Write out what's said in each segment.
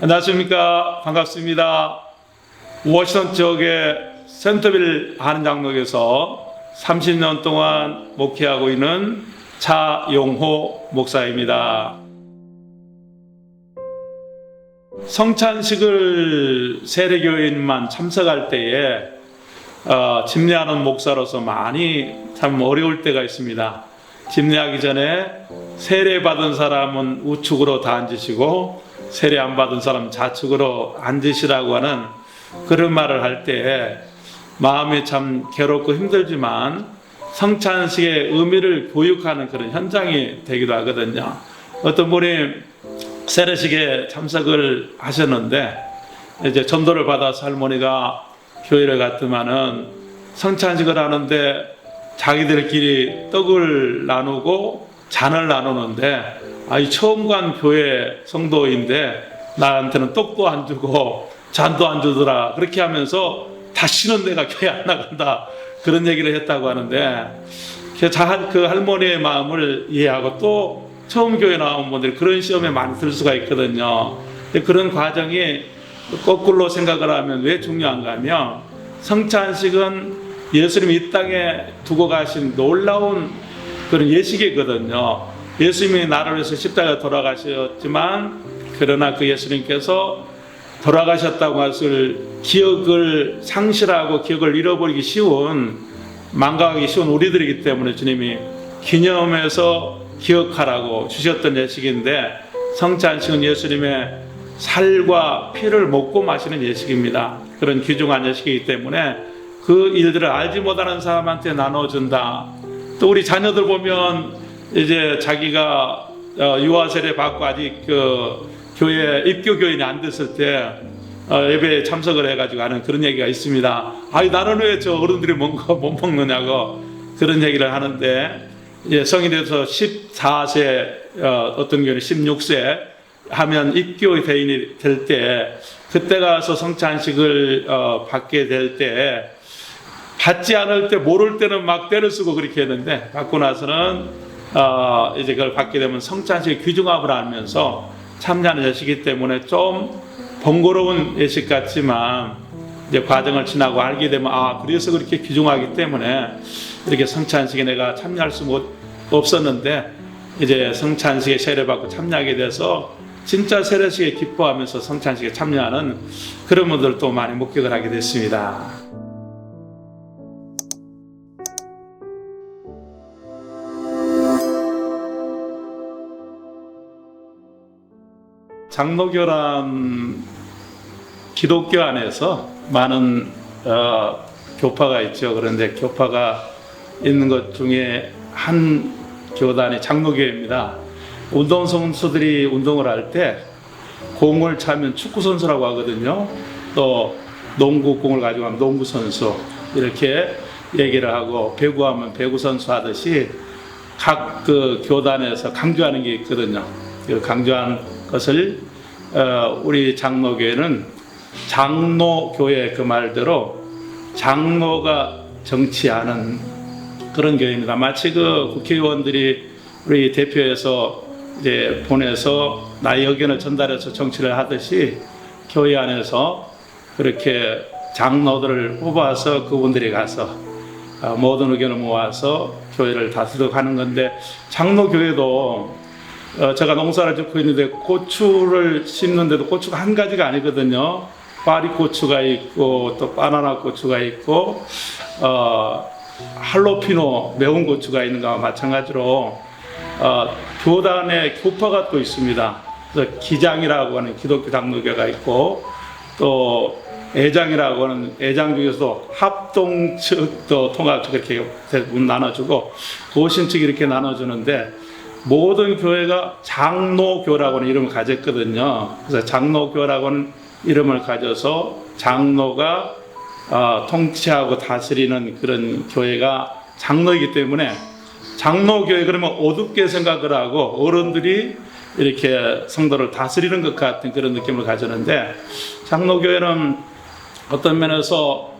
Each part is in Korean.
안녕하십니까. 반갑습니다. 워싱턴 지역의 센터빌 하는 장로에서 30년 동안 목회하고 있는 차용호 목사입니다. 성찬식을 세례교인만 참석할 때에 어, 집례하는 목사로서 많이 참 어려울 때가 있습니다. 집례하기 전에 세례 받은 사람은 우측으로 다 앉으시고 세례 안 받은 사람 좌측으로 앉으시라고 하는 그런 말을 할 때 마음이 참 괴롭고 힘들지만 성찬식의 의미를 교육하는 그런 현장이 되기도 하거든요. 어떤 분이 세례식에 참석을 하셨는데 이제 전도를 받아서 할머니가 교회를 갔더만은 성찬식을 하는데 자기들끼리 떡을 나누고 잔을 나누는데 아이 처음 간 교회 성도인데 나한테는 떡도 안 주고 잔도 안 주더라 그렇게 하면서 다시는 내가 교회 안 나간다 그런 얘기를 했다고 하는데 그 할머니의 마음을 이해하고 또 처음 교회 나온 분들이 그런 시험에 많이 들 수가 있거든요. 그런 과정이 거꾸로 생각을 하면 왜 중요한가 하면 성찬식은 예수님이 이 땅에 두고 가신 놀라운 그런 예식이거든요. 예수님이 나를 위해서 십자가에 돌아가셨지만 그러나 그 예수님께서 돌아가셨다고 것을 기억을 상실하고 기억을 잃어버리기 쉬운 망각하기 쉬운 우리들이기 때문에 주님이 기념해서 기억하라고 주셨던 예식인데 성찬식은 예수님의 살과 피를 먹고 마시는 예식입니다. 그런 귀중한 예식이기 때문에 그 일들을 알지 못하는 사람한테 나눠준다. 또 우리 자녀들 보면 이제 자기가 어, 유아 세례 받고 아직 그 교회 입교 교인이 안 됐을 때 어, 예배에 참석을 해가지고 하는 그런 얘기가 있습니다. 아니 나는 왜 저 어른들이 뭔가 못 먹느냐고 그런 얘기를 하는데 이제 성인이 돼서 14세 어, 어떤 경우는 16세 하면 입교 대인이 될 때 그때 가서 성찬식을 어, 받게 될 때 받지 않을 때 모를 때는 막 때를 쓰고 그렇게 했는데 받고 나서는 어, 이제 그걸 받게 되면 성찬식의 귀중함을 알면서 참여하는 예식이기 때문에 좀 번거로운 예식 같지만 이제 과정을 지나고 알게 되면 아 그래서 그렇게 귀중하기 때문에 이렇게 성찬식에 내가 참여할 수 못, 없었는데 이제 성찬식에 세례받고 참여하게 돼서 진짜 세례식에 기뻐하면서 성찬식에 참여하는 그런 분들도 많이 목격을 하게 됐습니다. 장로교란 기독교 안에서 많은 어, 교파가 있죠. 그런데 교파가 있는 것 중에 한 교단이 장로교입니다. 운동 선수들이 운동을 할 때 공을 차면 축구 선수라고 하거든요. 또 농구 공을 가지고 하면 농구 선수 이렇게 얘기를 하고 배구하면 배구 선수 하듯이 각 그 교단에서 강조하는 게 있거든요. 그 강조한 것을 어, 우리 장로교회는 장로교회 그 말대로 장로가 정치하는 그런 교회입니다. 마치 그 국회의원들이 우리 대표에서 이제 보내서 나의 의견을 전달해서 정치를 하듯이 교회 안에서 그렇게 장로들을 뽑아서 그분들이 가서 어, 모든 의견을 모아서 교회를 다스리고 하는 건데 장로교회도 어, 제가 농사를 짓고 있는데 고추를 심는데도 고추가 한 가지가 아니거든요. 파리 고추가 있고 또 바나나 고추가 있고 어, 할로피노 매운 고추가 있는 거와 마찬가지로 어, 교단의 교파가 또 있습니다. 그래서 기장이라고 하는 기독교 장로교가 있고 또 애장이라고 하는 애장 중에서도 합동 측도 통합 측 이렇게 나눠주고 고신 측 이렇게 나눠주는데 모든 교회가 장로교라고 하는 이름을 가졌거든요. 그래서 장로교라고 하는 이름을 가져서 장로가 어, 통치하고 다스리는 그런 교회가 장로이기 때문에 장로교회 그러면 어둡게 생각을 하고 어른들이 이렇게 성도를 다스리는 것 같은 그런 느낌을 가졌는데 장로교회는 어떤 면에서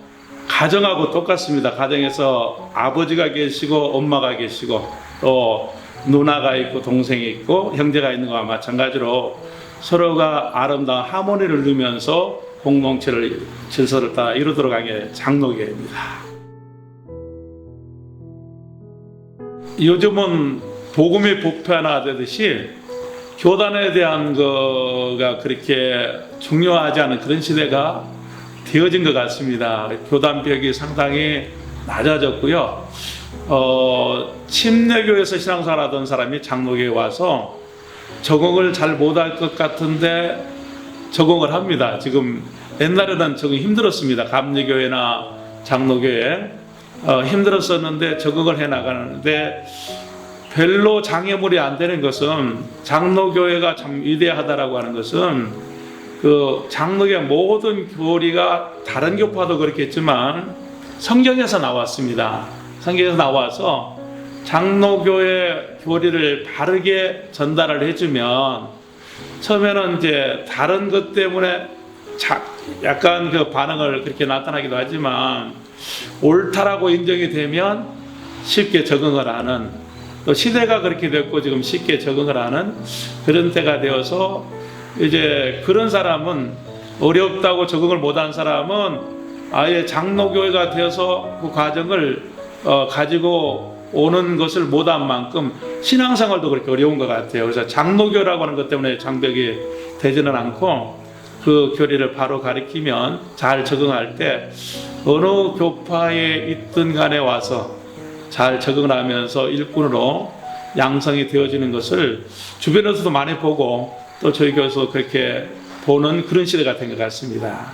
가정하고 똑같습니다. 가정에서 아버지가 계시고 엄마가 계시고 또 누나가 있고 동생이 있고 형제가 있는 것과 마찬가지로 서로가 아름다운 하모니를 누면서 공동체를 질서를 따라 이루도록 하는 게 장로교입니다. 요즘은 복음이 보편화되듯이 교단에 대한 거가 그렇게 중요하지 않은 그런 시대가 되어진 것 같습니다. 교단벽이 상당히 낮아졌고요. 어, 침례교에서 신앙생활 하던 사람이 장로교에 와서 적응을 잘 못할 것 같은데 적응을 합니다. 지금 옛날에는 적응 힘들었습니다. 감리교회나 장로교회 어, 힘들었었는데 적응을 해 나가는데 별로 장애물이 안 되는 것은 장로교회가 참 위대하다라고 하는 것은 그 장로교회 모든 교리가 다른 교파도 그렇겠지만 성경에서 나왔습니다. 성경에서 나와서 장로교회 교리를 바르게 전달을 해주면 처음에는 이제 다른 것 때문에 자, 약간 그 반응을 그렇게 나타나기도 하지만 옳다라고 인정이 되면 쉽게 적응을 하는 또 시대가 그렇게 됐고 지금 쉽게 적응을 하는 그런 때가 되어서 이제 그런 사람은 어렵다고 적응을 못한 사람은 아예 장로교회가 되어서 그 과정을 어, 가지고 오는 것을 못한 만큼 신앙생활도 그렇게 어려운 것 같아요. 그래서 장로교라고 하는 것 때문에 장벽이 되지는 않고 그 교리를 바로 가리키면 잘 적응할 때 어느 교파에 있든 간에 와서 잘 적응을 하면서 일꾼으로 양성이 되어지는 것을 주변에서도 많이 보고 또 저희 교회에서 그렇게 보는 그런 시대가 된 것 같습니다.